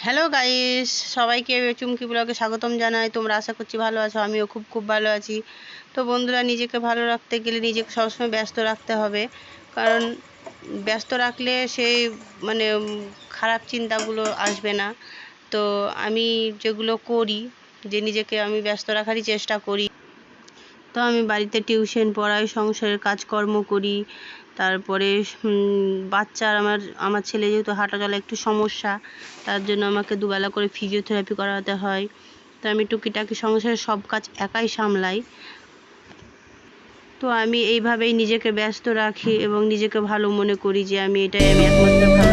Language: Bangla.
হ্যালো গাইস সবাইকে চুমকি ব্লগে স্বাগতম জানাই। তোমরা আশা করছি ভালো আছো, আমিও খুব খুব ভালো আছি। তো বন্ধুরা, নিজেকে ভালো রাখতে গেলে নিজেকে সবসময় ব্যস্ত রাখতে হবে। কারণ ব্যস্ত রাখলে সেই মানে খারাপ চিন্তাগুলো আসবে না। তো আমি যেগুলো করি, যে নিজেকে আমি ব্যস্ত রাখারই চেষ্টা করি। তো আমি বাড়িতে টিউশন পড়াই, সংসারের কাজকর্ম করি। তারপরে বাচ্চার আমার আমার ছেলে যেহেতু হাঁটা চলা একটু সমস্যা, তার জন্য আমাকে দুবেলা করে ফিজিওথেরাপি করাতে হয়। তো আমি টুকিটাকি সংসারের সব কাজ একাই সামলাই। তো আমি এইভাবেই নিজেকে ব্যস্ত রাখি এবং নিজেকে ভালো মনে করি যে আমি এটাই আমি একমাত্র ভালো